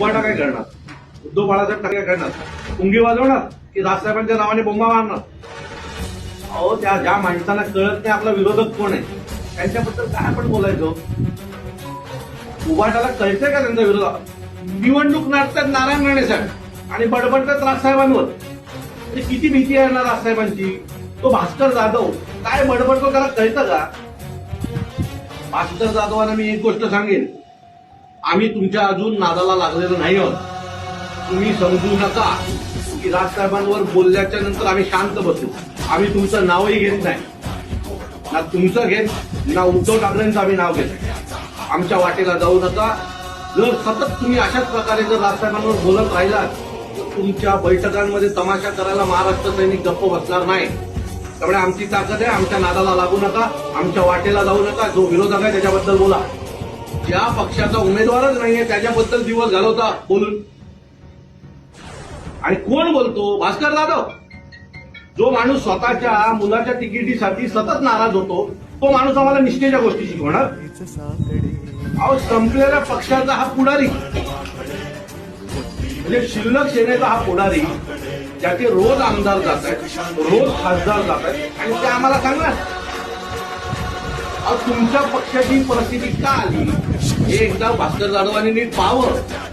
उभाटा काय करणार? उद्धव बाळासाहेब ठाकरे करणार? पुंगी वाजवणार? की राजसाहेबांच्या नावाने बोंबा मारणार? अहो त्या ज्या माणसांना कळत नाही आपला विरोधक कोण आहे? त्यांच्याबद्दल काय आपण बोलायचं? उभाटाला कळतंय का त्यांचा विरोध? निवडणूक नाटतात नारायण राणे साहेब आणि बडबडतात राजसाहेबांवर म्हणजे किती भीती आहे ना राजसाहेबांची तो भास्कर जाधव. काय बडबडतो त्याला कळतं का? भास्कर जाधवांना मी एक गोष्ट सांगेन. आम्ही तुमच्या अजून नादाला लागलेलो नाही आहोत. तुम्ही समजू नका की राजसाहेबांवर बोलल्याच्या नंतर आम्ही शांत बसू. आम्ही तुमचं नावही घेत नाही. ना तुमचं घेत ना उद्धव ठाकरेंचं आम्ही नाव घेत. आमच्या वाटेला जाऊ नका. जर सतत तुम्ही अशाच प्रकारे जर राजसाहेबांवर बोलत राहिलात तर तुमच्या बैठकांमध्ये तमाशा करायला महाराष्ट्र सैनिक गप्प बसणार नाही. त्यामुळे आमची ताकद आहे आमच्या नादाला लागू नका आमच्या वाटेला जाऊ नका. जो विरोधक आहे त्याच्याबद्दल बोला. ज्या पक्षाचा उमेदवारच नाहीये त्याच्याबद्दल दिवस घालवता बोलून. आणि कोण बोलतो? भास्कर जाधव. जो माणूस स्वतःच्या मुलाच्या तिकिटीसाठी सतत नाराज होतो तो माणूस आम्हाला निष्ठेच्या गोष्टी शिकवणार. अहो संपलेल्या पक्षाचा हा पुढारी. म्हणजे शिल्लक सेनेचा हा पुढारी ज्याचे रोज आमदार जात आहेत रोज खासदार जात आहेत आणि ते आम्हाला सांगणार. तुमच्या पक्षाची परिस्थिती का आली हे एकदा भास्कर जाधवांनी नीट पाहावं.